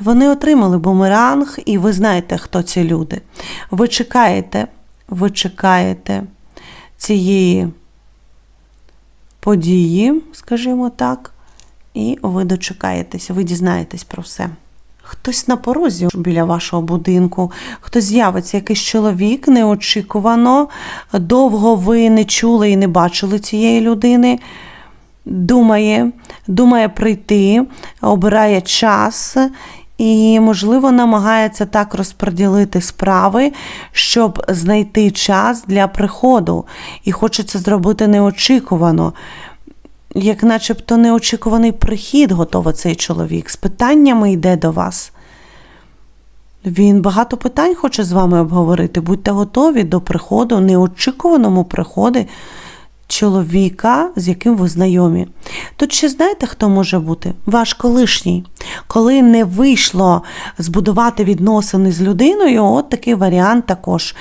Вони отримали бумеранг, і ви знаєте, хто ці люди. Ви чекаєте, ви чекаєте цієї події, скажімо так, і ви дочекаєтесь, ви дізнаєтесь про все. Хтось на порозі біля вашого будинку, хтось з'явиться, якийсь чоловік неочікувано, довго ви не чули і не бачили цієї людини. Думає, думає прийти, обирає час і, можливо, намагається так розподілити справи, щоб знайти час для приходу. І хоче це зробити неочікувано. Як начебто неочікуваний прихід готовий цей чоловік. З питаннями йде до вас. Він багато питань хоче з вами обговорити. Будьте готові до приходу, неочікуваному приходу чоловіка, з яким ви знайомі. Тут ще знаєте, хто може бути? Ваш колишній. Коли не вийшло збудувати відносини з людиною, от такий варіант також.